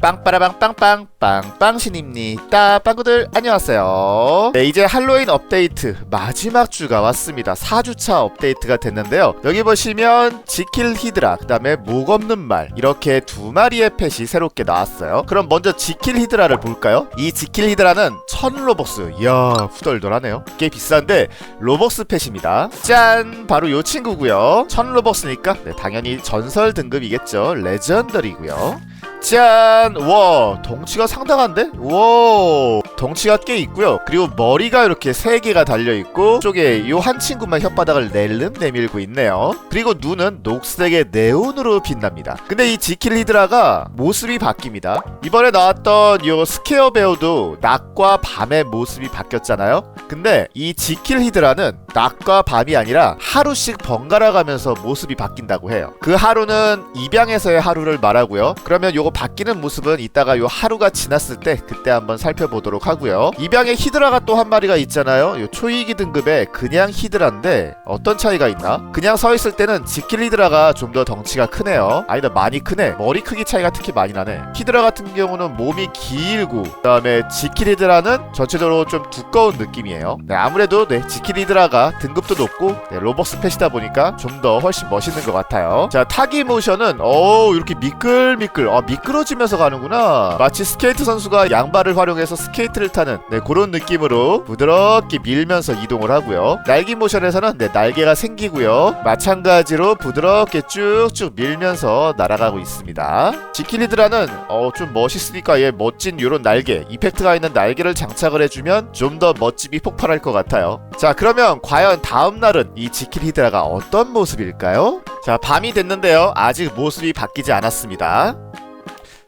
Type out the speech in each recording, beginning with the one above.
빵빠라빵 빵빵 빵빵신입니다. 빵구들 안녕하세요. 네 이제 할로윈 업데이트 마지막 주가 왔습니다. 4주차 업데이트가 됐는데요. 여기 보시면 지킬 히드라 그 다음에 목 없는 말 이렇게 두 마리의 펫이 새롭게 나왔어요. 그럼 먼저 지킬 히드라를 볼까요? 이 지킬 히드라는 1000 로벅스. 이야 후덜덜하네요. 꽤 비싼데 로벅스 펫입니다. 짠! 바로 요 친구고요. 1000 로벅스니까 네, 당연히 전설 등급이겠죠. 레전더리고요 짠! 와, 덩치가 상당한데? 와, 덩치가 꽤 있고요. 그리고 머리가 이렇게 세 개가 달려 있고 쪽에 요한 친구만 혓바닥을 낼름 내밀고 있네요. 그리고 눈은 녹색의 네온으로 빛납니다. 근데 이 지킬 히드라가 모습이 바뀝니다. 이번에 나왔던 요 스케어 배우도 낮과 밤의 모습이 바뀌었잖아요. 근데 이 지킬 히드라는 낮과 밤이 아니라 하루씩 번갈아 가면서 모습이 바뀐다고 해요. 그 하루는 입양에서의 하루를 말하고요. 그러면 요거 바뀌는 모습은 이따가 요 하루가 지났을 때 그때 한번 살펴보도록 하고요. 입양에 히드라가 또 한 마리가 있잖아요. 요 초이기 등급의 그냥 히드라인데 어떤 차이가 있나? 그냥 서 있을 때는 지킬 히드라가 좀 더 덩치가 크네요. 아니다 많이 크네. 머리 크기 차이가 특히 많이 나네. 히드라 같은 경우는 몸이 길고 그다음에 지킬 히드라는 전체적으로 좀 두꺼운 느낌이에요. 네, 아무래도 네, 지킬 히드라가 등급도 높고 네, 로벅스 펫이다 보니까 좀 더 훨씬 멋있는 것 같아요. 자 타기 모션은 어 이렇게 미끌미끌 아 미끄러지면서 가는구나. 마치 스케이트 선수가 양발을 활용해서 스케이트를 타는 네, 그런 느낌으로 부드럽게 밀면서 이동을 하고요. 날기 모션에서는 네, 날개가 생기고요. 마찬가지로 부드럽게 쭉쭉 밀면서 날아가고 있습니다. 지킬리드라는 어, 좀 멋있으니까 얘 멋진 요런 날개 이펙트가 있는 날개를 장착을 해주면 좀 더 멋짐이 폭발할 것 같아요. 자 그러면 과연 다음 날은 이 지킬 히드라가 어떤 모습일까요? 자 밤이 됐는데요. 아직 모습이 바뀌지 않았습니다.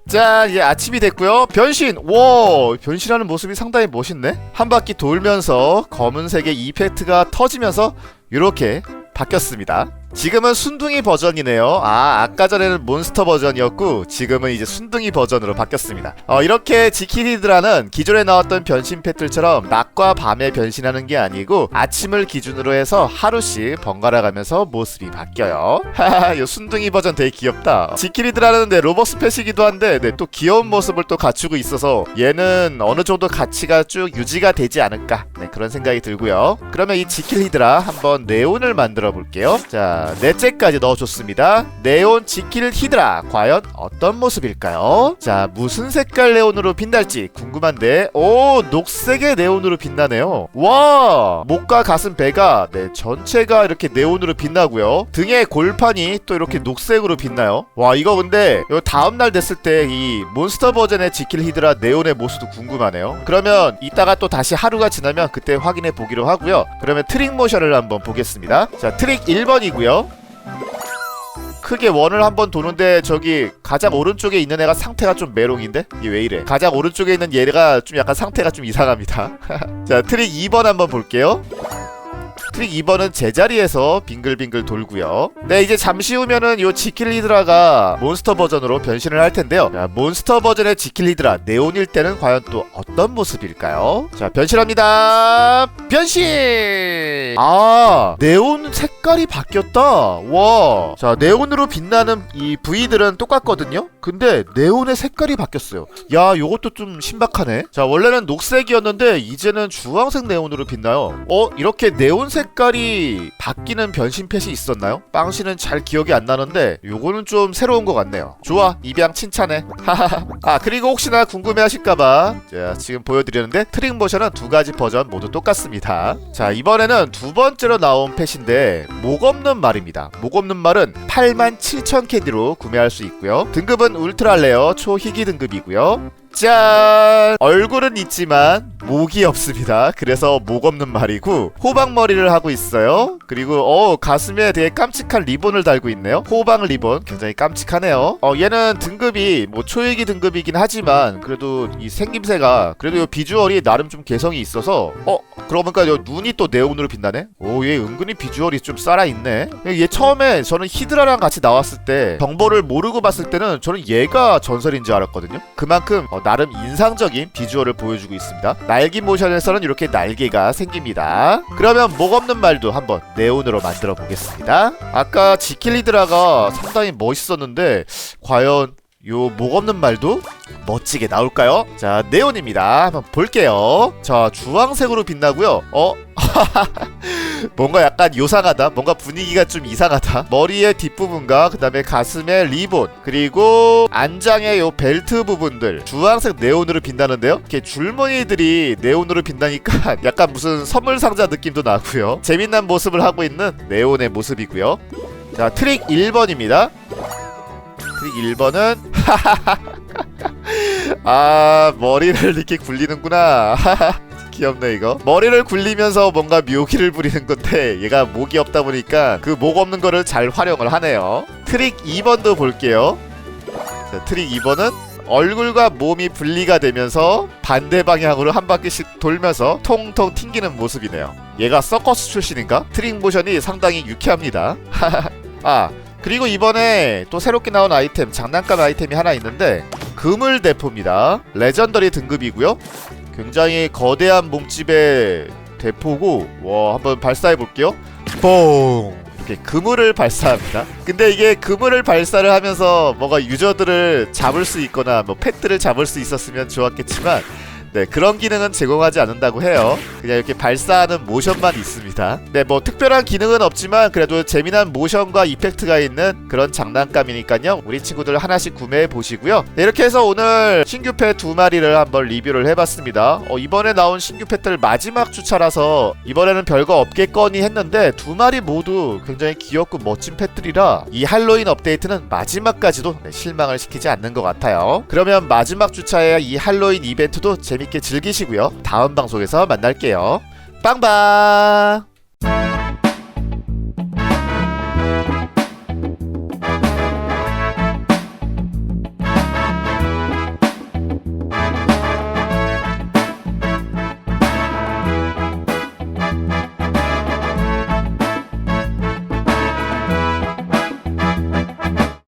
자 이제 아침이 됐고요 변신 와 변신하는 모습이 상당히 멋있네 한 바퀴 돌면서 검은색의 이펙트가 터지면서 이렇게 바뀌었습니다 지금은 순둥이 버전이네요. 아 아까 전에는 몬스터 버전이었고 지금은 이제 순둥이 버전으로 바뀌었습니다. 어, 이렇게 지키리드라는 기존에 나왔던 변신 패틀처럼 낮과 밤에 변신하는 게 아니고 아침을 기준으로 해서 하루씩 번갈아 가면서 모습이 바뀌어요. 하하 이 순둥이 버전 되게 귀엽다. 지키리드라는 데 로버스 펫이기도 한데 네, 또 귀여운 모습을 또 갖추고 있어서 얘는 어느 정도 가치가 쭉 유지가 되지 않을까? 네, 그런 생각이 들고요. 그러면 이 지킬히드라 한번 네온을 만들어 볼게요. 자 넷째까지 넣어줬습니다. 네온 지킬 히드라 과연 어떤 모습일까요? 자 무슨 색깔 네온으로 빛날지 궁금한데 오 녹색의 네온으로 빛나네요. 와 목과 가슴 배가 네 전체가 이렇게 네온으로 빛나고요. 등의 골판이 또 이렇게 녹색으로 빛나요. 와 이거 근데 요 다음날 됐을 때 이 몬스터 버전의 지킬 히드라 네온의 모습도 궁금하네요. 그러면 이따가 또 다시 하루가 지나면 그때 확인해 보기로 하고요. 그러면 트릭 모션을 한번 보겠습니다. 자 트릭 1번이고 요 크게 원을 한번 도는데 저기 가장 오른쪽에 있는 애가 상태가 좀 메롱인데? 이게 왜 이래? 가장 오른쪽에 있는 얘가 좀 약간 상태가 좀 이상합니다. 자, 트릭 2번 한번 볼게요. 트릭 2번은 제자리에서 빙글빙글 돌고요. 네, 이제 잠시 후면은 요 지킬리드라가 몬스터 버전으로 변신을 할 텐데요. 자, 몬스터 버전의 지킬리드라 네온일 때는 과연 또 어떤 모습일까요? 자, 변신합니다. 변신! 아, 네온 색깔이 바뀌었다. 와. 자, 네온으로 빛나는 이 부위들은 똑같거든요. 근데 네온의 색깔이 바뀌었어요. 야, 요것도 좀 신박하네. 자, 원래는 녹색이었는데 이제는 주황색 네온으로 빛나요. 어, 이렇게 네온 색깔이 바뀌는 변신 펫이 있었나요? 빵씨는 잘 기억이 안 나는데 요거는 좀 새로운 것 같네요. 좋아, 입양 칭찬해. 하하하. 아, 그리고 혹시나 궁금해 하실까봐 자, 지금 보여드렸는데 트릭 모션은 두 가지 버전 모두 똑같습니다. 자, 이번에는 두 번째로 나온 펫인데 목 없는 말입니다. 목 없는 말은 87,000 캐디로 구매할 수 있고요. 등급은 울트라 레어 초희귀 등급이고요. 짠! 얼굴은 있지만 목이 없습니다. 그래서 목 없는 말이고 호박머리를 하고 있어요. 그리고 어 가슴에 되게 깜찍한 리본을 달고 있네요. 호박 리본 굉장히 깜찍하네요. 어 얘는 등급이 뭐 초일기 등급이긴 하지만 그래도 이 생김새가 그래도 이 비주얼이 나름 좀 개성이 있어서 어 그러고 보니까 요 눈이 또 네온으로 빛나네. 오 얘 은근히 비주얼이 좀 살아 있네. 얘 처음에 저는 히드라랑 같이 나왔을 때 정보를 모르고 봤을 때는 저는 얘가 전설인 줄 알았거든요. 그만큼 어, 나름 인상적인 비주얼을 보여주고 있습니다. 날기 모션에서는 이렇게 날개가 생깁니다. 그러면 목 없는 말도 한번 네온으로 만들어 보겠습니다. 아까 지킬리드라가 상당히 멋있었는데 과연 요 목 없는 말도 멋지게 나올까요? 자 네온입니다. 한번 볼게요. 자 주황색으로 빛나고요. 어? 뭔가 약간 요상하다? 뭔가 분위기가 좀 이상하다? 머리의 뒷부분과 그 다음에 가슴의 리본 그리고 안장의 요 벨트 부분들. 주황색 네온으로 빛나는데요? 이렇게 줄무늬들이 네온으로 빛나니까 약간 무슨 선물 상자 느낌도 나고요. 재밌는 모습을 하고 있는 네온의 모습이고요. 자 트릭 1번입니다. 트릭 1번은 아 머리를 이렇게 굴리는구나. 귀엽네 이거. 머리를 굴리면서 뭔가 묘기를 부리는 건데 얘가 목이 없다 보니까 그 목 없는 거를 잘 활용을 하네요. 트릭 2번도 볼게요. 자, 트릭 2번은 얼굴과 몸이 분리가 되면서 반대 방향으로 한 바퀴씩 돌면서 통통 튕기는 모습이네요. 얘가 서커스 출신인가? 트릭 모션이 상당히 유쾌합니다. 아 그리고 이번에 또 새롭게 나온 아이템 장난감 아이템이 하나 있는데 그물 대포입니다. 레전더리 등급이고요. 굉장히 거대한 몸집의 대포고 와 한번 발사해 볼게요. 뽕! 이렇게 그물을 발사합니다. 근데 이게 그물을 발사를 하면서 뭔가 유저들을 잡을 수 있거나 뭐 펫들을 잡을 수 있었으면 좋았겠지만 네 그런 기능은 제공하지 않는다고 해요. 그냥 이렇게 발사하는 모션만 있습니다. 네 뭐 특별한 기능은 없지만 그래도 재미난 모션과 이펙트가 있는 그런 장난감이니까요. 우리 친구들 하나씩 구매해 보시고요. 네, 이렇게 해서 오늘 신규 펫 두 마리를 한번 리뷰를 해봤습니다. 어, 이번에 나온 신규 펫들 마지막 주차라서 이번에는 별거 없겠거니 했는데 두 마리 모두 굉장히 귀엽고 멋진 펫들이라 이 할로윈 업데이트는 마지막까지도 네, 실망을 시키지 않는 것 같아요. 그러면 마지막 주차의 이 할로윈 이벤트도 재밌게 즐기시고요. 다음 방송에서 만날게요. 빵빵